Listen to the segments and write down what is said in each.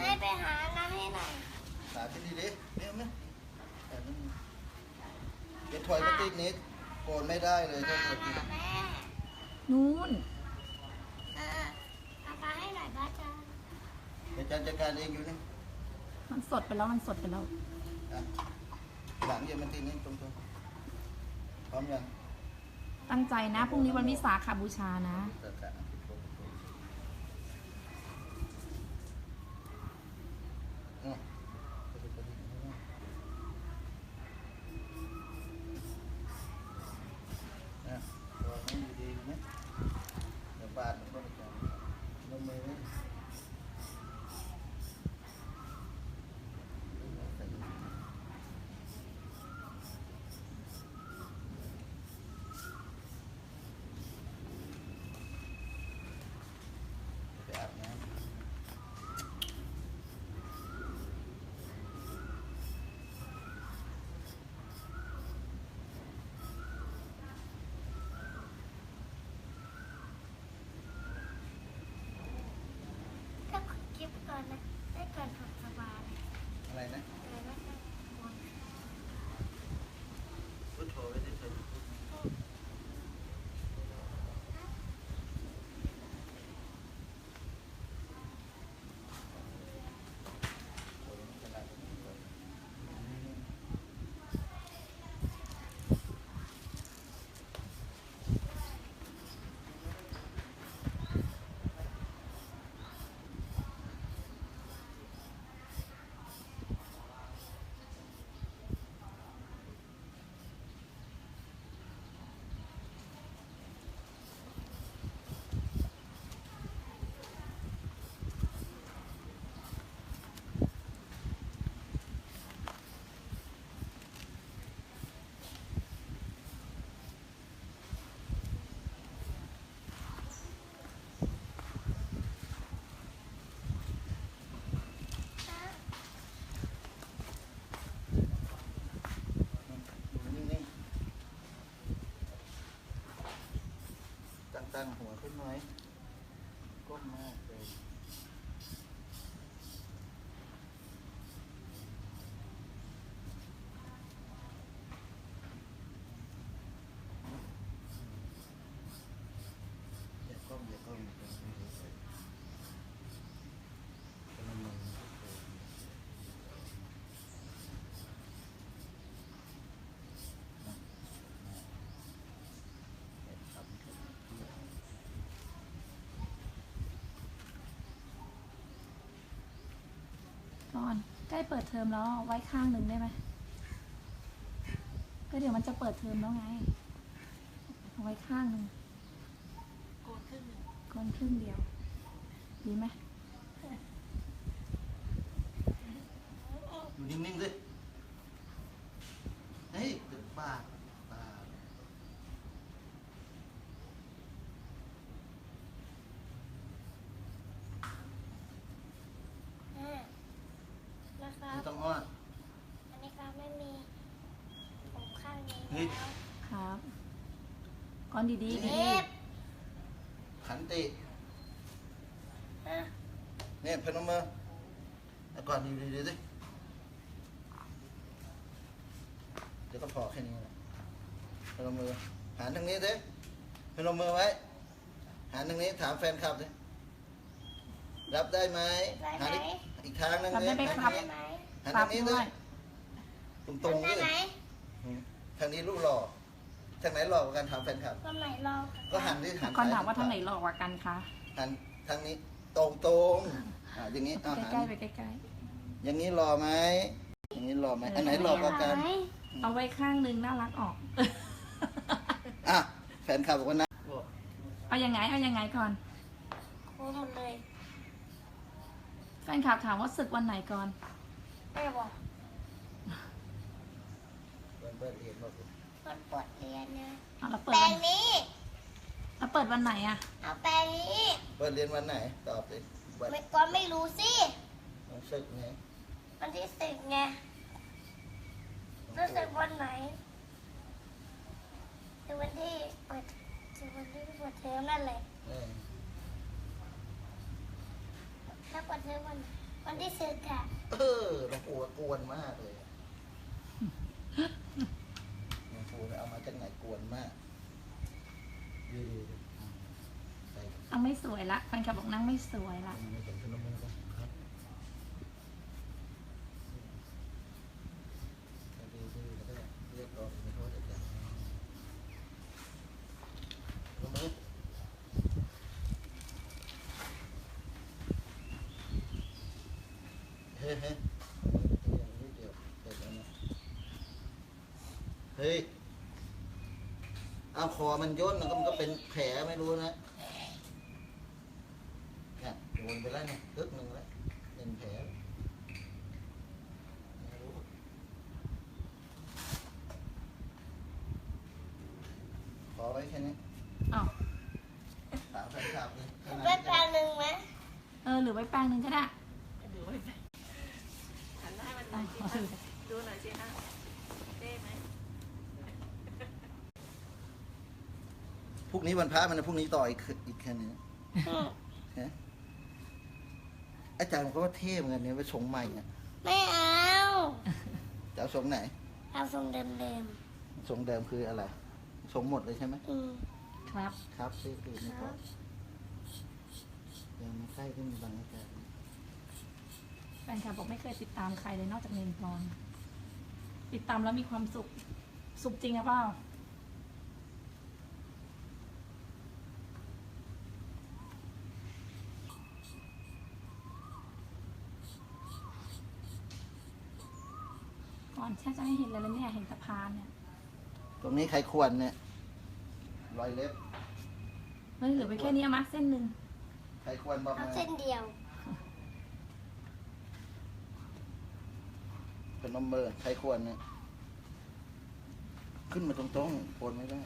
แม่ไปหาน้ำให้หน่อยหาที่ดีดิเนี่ยมั้ยแต่นั่นเดี๋ยวถอยมาติดนิดโกนไม่ได้เลยถ้ามาเกิดน่ะแม่นู้นเออเอามาให้หน่อยบ้าจ้าเดี๋ยวอาจารย์จัดการเองอยู่นี่มันสดไปแล้วมันสดไปแล้ว อะหลังเย็นมันติดนิดตรงๆพร้อมยังตั้งใจนะพรุ่งนี้วันวิสาขบูชานะ จัดการอืมอะวางไว้ดีๆไหมเดี๋ยวบาดมันก็จะลงมือไว้ไปอาบน้ำ ถ้ากดคลิปก่อนนะ ได้ก่อนถอดสบาย อะไรนะ เดี๋ยวนะคะ พุทโธไว้ที่เธอนิ่งๆ ตั้งหัวขึ้นหมก้มมากเลยอย่าก้มอย่าก้มอย่าก้มอย่าก้มกำลังมือมันก็โผล่เนี่ยครับ ก่อน ใกล้เปิดเทอมแล้วไว้ข้างหนึ่งได้ไหมก็เดี๋ยวมันจะเปิดเทอมแล้วไงเอาไว้ข้างหนึ่งโกนครึ่งโกนครึ่งเดียว ดีไหมอยู่นิ่งๆสิเฮ้ยเดี๋ยวปากปาก แม่นะคะ ไม่ต้องอ้อน อันนี้ครับไม่มีผมข้างนี้ เฮ้ยแล้วครับก่อนดีๆดีเจ็บขันติอะเนี่ยพนมมือเอาก่อนดีดีๆสิเดี๋ยวก็พอแค่นี้แหละพนมมือหันทางนี้สิพนมมือไว้หันทางนี้ถามแฟนคลับสิรับได้ไหมได้หันไหมอีกอีกทางหนึงรับได้ไหมหันครัทาบงได้นี้ไหมหันครัทาบงนี้ด้ด้ววยยตรงๆได้เลไหมย ทางนี้รูปหล่อทางไหนหล่อกว่ากันถามแฟนคลับ ก็ไหนลองก็หันที่หันก่อนซ้ยถามว่าทางไหนหลอกกว่ากันคะหันทางนี้ตรงตรงๆอ่าอย่างนี้เอาใกหัล้นๆไปใกล้อย่างนี้หล่อไหมอย่างนี้หล่อไหมอันไหนหล่อกว่ากัน ไหมๆเอาไว้ข้างหนึ่งน่ารักออก อะแฟนคลับบอกว่านะเอายังไงเอายังไงก่อน โค้งหมดเลยแฟนคลับถามว่าศึกวันไหนก่อนแม่บอก เปิดเปิดเรียนบอกคนปวดเรียนนะเอาเราเปิดแปลวังนนี้ เราเปิดวันไหนอะเอาแปลงนี้เปิดเรียนวันไหน ตอบสิวันไม่ก็ไม่รู้สิวันศึกไงวันที่สิบไงรู้สึกวันไหนคือวันที่เปิดคือวันที่เปิดเทอมนั่นแหละเออถ้าเปิดเทอมวันวันวันที่สิบค่ะ เออหลวงปู่กวนมากเลยอะหลวงปู่เอามา จากไหนกวนมากดีดีดีใส่นั่งไม่สวยละแฟนคลับบอกนั่งไม่สวยละ ไม่ถึงพนมมือครับครับดีดีแล้วก็เรียกร้องไม่โทษอาจารย์พนมมือเฮ้ยเฮ้ยนิดเดียวเสร็จแล้วนะเฮ้ย เอาคอมันย่นมันก็มันก็เป็นแผลไม่รู้นะเนี่ยโดนไปแล้วเนี่ยตึกหนึ่งแล้วเป็นแผลไม่รู้ขอไว้แค่นี้อ้าวถามแฟนคลับเลยข้างในไว้แปลงหนึ่งไหมเออหรือไว้แปรงหนึ่งก็ได้ดูไว้ไปหันหน้าให้มันหอ๋น่ออยสิคะดูหน่อยสิฮะเท่ไหม พรุ่งนี้วันพระมันนะพรุ่งนี้ต่ออีกคือีกแค่นี้ฮะอาจารย์มันก็ว่าเท่เหมือนกันเนี่ยว่าชงใหม่อะไม่เอาจะเอาชงไหน เอาทรงเดิมชงเดิมคืออะไรชงหมดเลยใช่ไหมๆอืมครับครับซีคือนี่คก็รับยังไม่ใกล้ขึ้นบางอาจารย์แฟนคลับบอกไม่เคยติดตามใครเลยนอกจากเนนพรติดตามแล้วมีความสุข สุขจริงหรือเปล่า อนแค่จะให้เห็นเลยแล้วเนี่ยเห็นสะพานเนี่ยตรงนี้ใครควรเนี่ยรอยเล็บเฮ้ยเหลือไปแค่นี้เอามาเส้นหนึ่งใครควรบอกเอามาเส้นเดียว เป็นนมเบอร์ใครควรเนี่ยขึ้นมาตรงๆโคนไม่ได้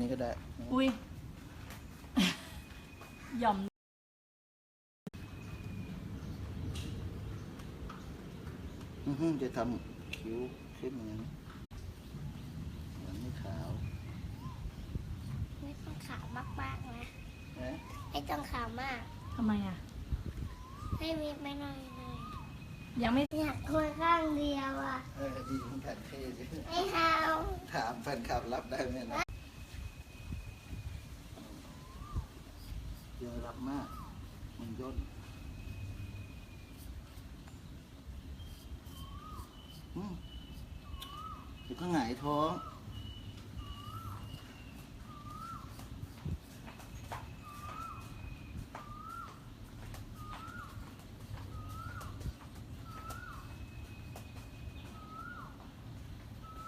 นี้ก็ได้อุ้ยหย่อมอื้อหือจะทำคิ้วขึ้นอย่างนี้มันไม่ขาวไม่ต้องขาวมากๆนะนะไม่ต้องขาวมาก ทำไมอะ ให้มีไม่น้อยหน่อยยังไม่อยากควรข้างเดียวอะเออดีเหมือนกันเท่ดิไม่เอาถามแฟนคลับรับได้ไหมนะเยอะรับ มากมันย่นอืมเดี๋ยวก็หงายท้อง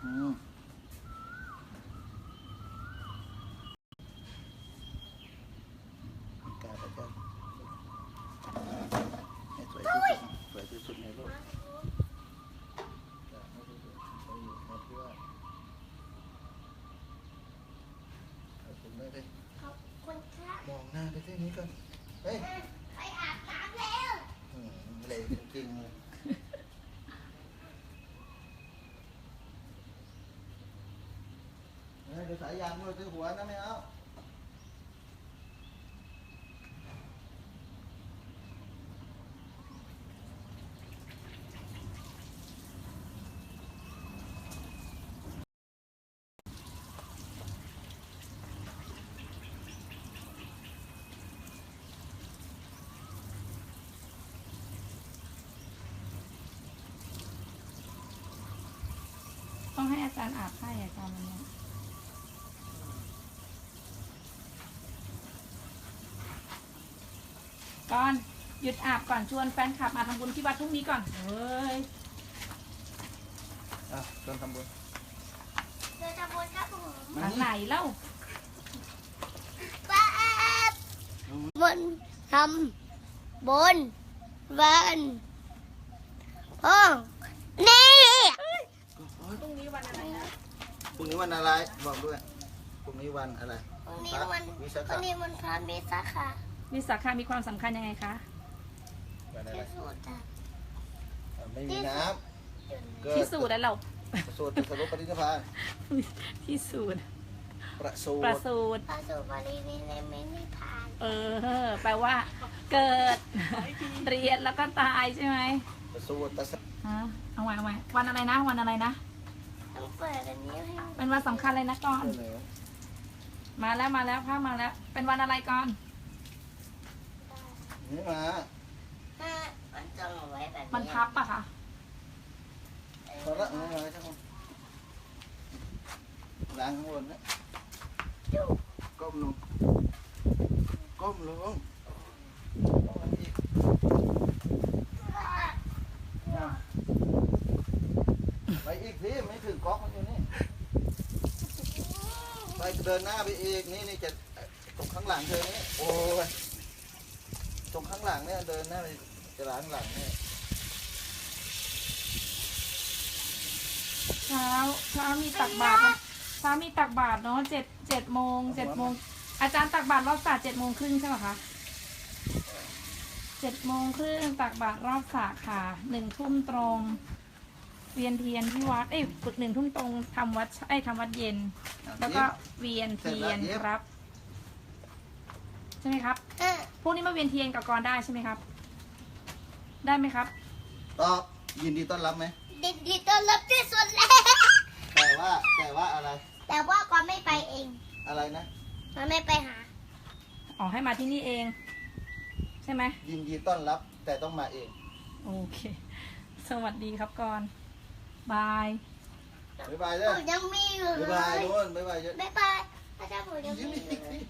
อืมกาไปจ้ะให้สวยที่สุดสวยที่สุดในโลกจ้ะให้สวยที่สุดไปอยู่ในเพื่อนเอาคุณได้เลย ขอบคุณครับ มองห น้าไปที่นี้ก่อนเฮ้ยไปอาบน้ำแล้วอืมเลยจริงๆเลยเฮ้ยเดี๋ยวสายยางมือซื้อหัวนะไม่เอา ต้องให้อาจารย์อาบให้อาจารย์วันเนี้ยก่อนหยุดอาบก่อนชวนแฟนคลับมาทำบุญที่วัดพรุ่งนี้ก่อนเฮ้ยอะชวนทำบุญเดี๋ยวจะบนครับผมทางไหนเล่าป้าบนทำบนวันห้องนี่ พรุ่งนี้วันอะไรนะพรุ่งนี้วันอะไร บอกด้วยพรุ่งนี้วันอะไรวันนี้วันวิสาวัขะนนี้วันพระเมษาค่ะมีสาขามีความสำคัญยังไงคะ วันอะไรที่สุดอะอะไม่มีน้จุดเกิดที่สูตรแล้วเราประสูติตรัสรู้ปรินิพพานที่สูตรประสูประติสูตรพระสุบริวิเลไม่ได้ผ่านเออ แปลว่า เกิด เรียนแล้วก็ตายใช่ไหมประสูติตรัสฮะเอาไว้เอาไว้วันอะไรนะ วันอะไรนะ ต้องเปิดอันนี้ให้เป็นวันสำคัญเลยนะก่อนเหนือมาแล้วมาแล้วภาพมาแล้ว เป็นวันอะไรก่อน นี่มาถ้ามันจ้องเอาไว้แบบนี้มันพับปะคะขอละนี่มาช่างมันล้างข้างบนนะจุกก้มลง ก้มลงก้มลงอีกอะ ไปอีกสิไม่ถึงก๊อกมันอยู่นี่ไปเดินหน้าไปอีกนี่นี่จะตรงข้างหลังเธอนี่โอ้ยตรงข้างหลังเนี่ยเดินหน้าไปจะล้างหลังเนี่ยเช้าเช้ามีตักบาตรเช้ามีตักบาตรเนาะเจ็ดเจ็ดโมงเจ็ดโมงอาจารย์ตักบาตรรอบสระเจ็ดโมงครึ่งใช่ไหมคะเจ็ดโมงครึ่งตักบาตรรอบสระค่ะหนึ่งทุ่มตรง เวียนเทียนที่วัด เอ้ยฝึกหนึ่งทุ่มตรงทำวัดเอ้ยทำวัดเย็น แล้วก็เวียนเทียนครับ ใช่ไหมครับ เออพวกนี้มาเวียนเทียนกับกรได้ใช่ไหมครับ ได้ไหมครับ ตอบยินดีต้อนรับไหมดินดีต้อนรับที่สุดแล้วแต่ว่าแต่ว่าอะไรแต่ว่าก่อนไม่ไปเองอะไรนะ มันไม่ไปหา อ๋อให้มาที่นี่เอง ใช่ไหมยินดีต้อนรับแต่ต้องมาเอง โอเค สวัสดีครับกร บาย บ๊ายบายหเด้อนูยังมีอยู่เลบ๊ายบายยนู่นบ๊ายบายเยอะบ๊ายบายอาจารย์หนูยังมีอยู่เลย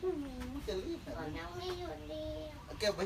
จะรีบหนูยังมีอยู่ดี เก็บไว้